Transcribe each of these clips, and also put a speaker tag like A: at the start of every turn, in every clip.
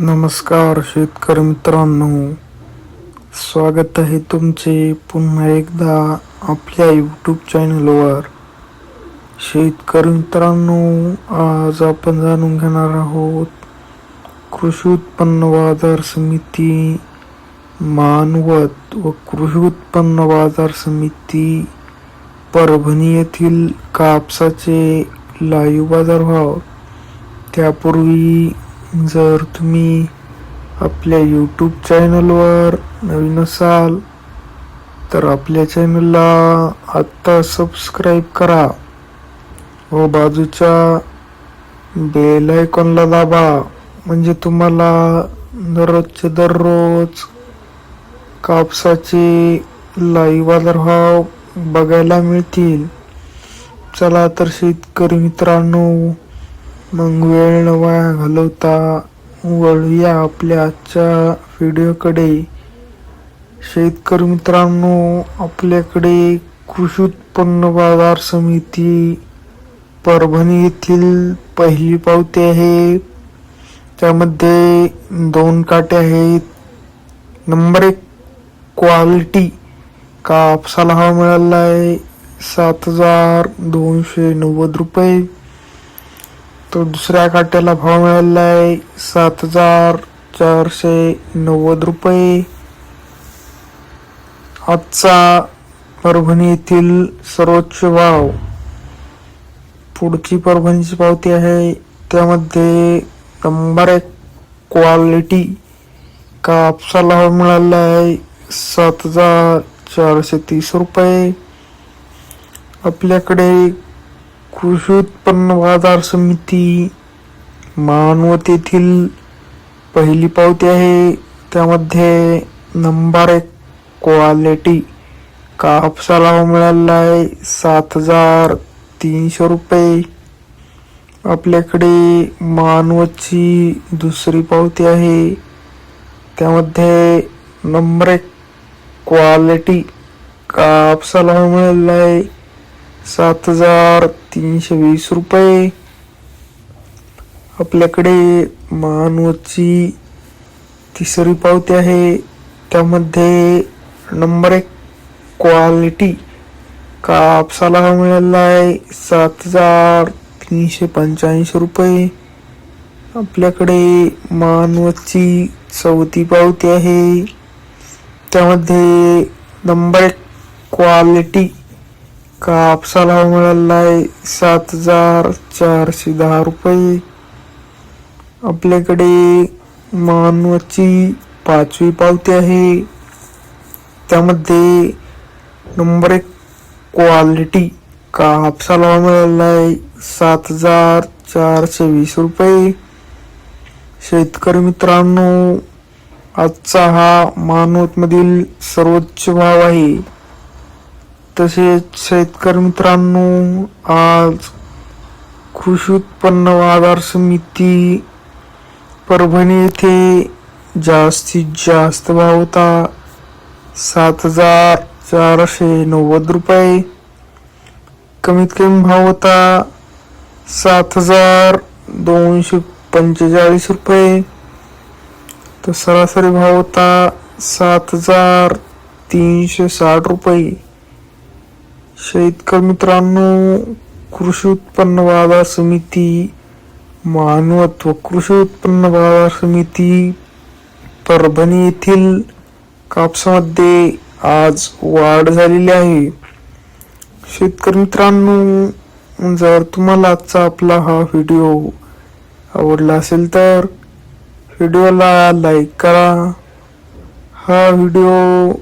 A: नमस्कार शेतकरी मित्रांनो. स्वागत आहे तुमचे पुन्हा एकदा आपल्या यूट्यूब चॅनलवर शेतकरी मित्रांनो आज आपण जाणून घेणार आहोत कृषी उत्पन्न बाजार समिती मानवत व कृषी उत्पन्न बाजार समिती परभणी येथील कापसाचे लाईव्ह बाजारभाव त्यापूर्वी जर तुम्ही आपल्या यूट्यूब चॅनलवर नवीन असाल तर आपल्या चॅनलला आत्ता सबस्क्राईब करा. व बाजूच्या बेल आयकॉनला दाबा. म्हणजे तुम्हाला दररोजचे दररोज कापसाचे लाईव्ह बाजारभाव बघायला मिळतील. चला तर शेतकरी मित्रांनो मग वेळ न वाया घालवता वळूया आपल्या आजच्या व्हिडिओकडे. शेतकरी मित्रांनो आपल्याकडे कृषी उत्पन्न बाजार समिती परभणी येथील पहिली पावती आहे. त्यामध्ये दोन काटे आहेत. नंबर एक क्वालिटी. कापसाला हा मिळाला आहे सात हजार दोनशे नव्वद रुपये. तो दुसऱ्या काट्याला भाव मिळालेला आहे सात हजार चारशे नव्वद रुपये. आजचा परभणी येथील सर्वोच्च भाव पुढची परभणीची पावती आहे. त्यामध्ये नंबर एक क्वालिटी कापसाला भाव मिळाला आहे सात हजार चारशे तीस रुपये. आपल्याकडे कृषी उत्पन्न बाजार समिती मानवत येथील पहिली पावती आहे. त्यामध्ये नंबर एक क्वालिटी कापसाला मिळाला आहे सात हजार तीनशे रुपये. आपल्याकडे मानवची दुसरी पावती आहे. त्यामध्ये नंबर एक क्वालिटी कापसाला मिळाला आहे सात हजार तीनशे वीस रुपये. आपल्याकडे मानवची तिसरी पावती आहे. त्यामध्ये नंबर एक क्वालिटी. कापसाला हा मिळाला आहे सात हजार तीनशे पंच्याऐंशी रुपये. आपल्याकडे मानवची चौथी पावती आहे. त्यामध्ये नंबर एक क्वालिटी. कापसाला भाव मिळाला आहे सात हजार चारशे दहा रुपये? आपल्याकडे मानवाची पाचवी पावती आहे. त्यामध्ये नंबर एक क्वालिटी कापसाला भाव मिळाला आहे सात हजार चारशे वीस रुपये. शेतकरी मित्रांनो आजचा हा मानवतमधील सर्वोच्च भाव आहे. तसेच शेतकरी मित्रांनो आज कृषी उत्पन्न बाजार समिती परभणी येथे जास्तीत जास्त भाव होता. सात हजार चारशे नव्वद रुपये. कमीत कमी भाव होता सात हजार दोनशे पंचेचाळीस रुपये. तर सरासरी भाव होता सात हजार तीनशे साठ रुपये. शेतकरी मित्रांनो कृषी उत्पन्न बाजार समिती मानवत्व कृषी उत्पन्न बाजार समिती परभणी येथील कापसामध्ये आज वाढ झालेली आहे. शेतकरी मित्रांनो जर तुम्हाला आजचा आपला हा व्हिडिओ आवडला असेल तर व्हिडिओला लाईक करा. हा व्हिडिओ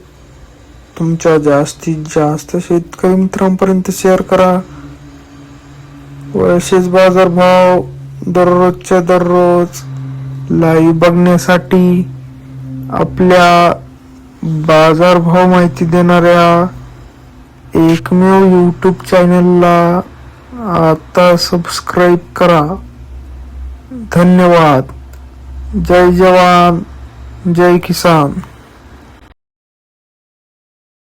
A: तुमच्या जास्तीत जास्त शेतकरी मित्रांपर्यंत शेअर करा. व असेच बाजारभाव दररोजच्या दररोज लाईव्ह बघण्यासाठी आपल्या बाजारभाव माहिती देणाऱ्या एकमेव यूट्यूब चॅनलला आता सबस्क्राईब करा. धन्यवाद. जय जवान जय किसान.